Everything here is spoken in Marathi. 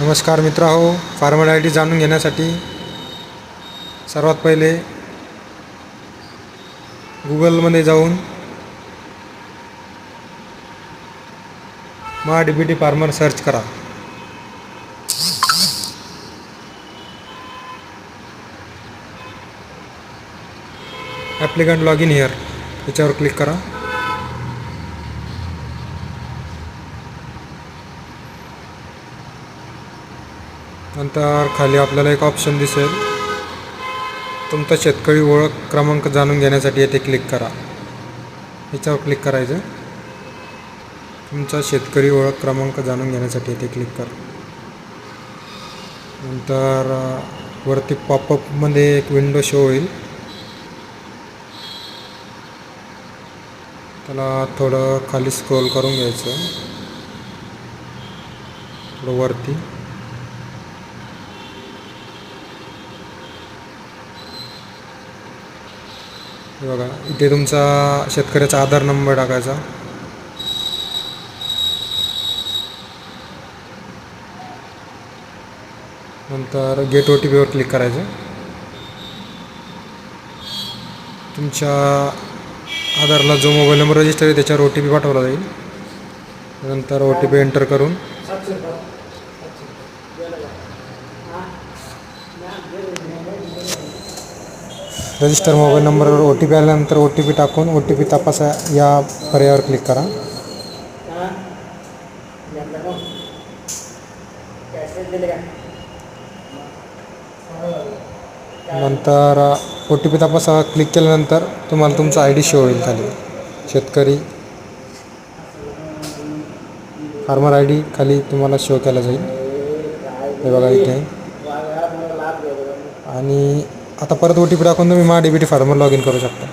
नमस्कार मित्र हो फार्मर आय डी जाणून घेण्यासाठी सर्वात पहिले गुगलमध्ये जाऊन मा D B T farmer search करा. ॲप्लिकंट लॉग इन हिअर याच्यावर क्लिक करा. नंतर खाली आपल्याला एक ऑप्शन दिसेल. तुमचा शेतकरी ओळख क्रमांक जाणून घेण्यासाठी येथे क्लिक करा. याच्यावर क्लिक करायचं. तुमचा शेतकरी ओळख क्रमांक जाणून घेण्यासाठी येथे क्लिक करा. नंतर वरती पॉपअपमध्ये एक विंडो शो होईल. त्याला थोडं खाली स्क्रोल करून घ्यायचं. थोडं वरती. हे बघा इथे तुमचा शेतकऱ्याचा आधार नंबर टाकायचा. नंतर गेट ओ टी पीवर क्लिक करायचं. तुमच्या आधारला जो मोबाईल नंबर रजिस्टर आहे त्याच्यावर ओ टी पी पाठवला जाईल. नंतर ओ टी पी एंटर करून. रजिस्टर मोबाईल नंबरवर ओ टी पी आल्यानंतर ओ टी पी टाकून ओ टी पी तपासा. या पर्यायावर क्लिक करा. नंतर ओ टी पी तपासा. क्लिक केल्यानंतर तुम्हाला तुमचा आय डी शो होईल खाली. शेतकरी. फार्मर आय डी खाली तुम्हाला शो केला जाईल. हे बघा इथे. आणि आता परत ओ टी पी टाकून तुम्ही मा D B T farmer log in करू शकता.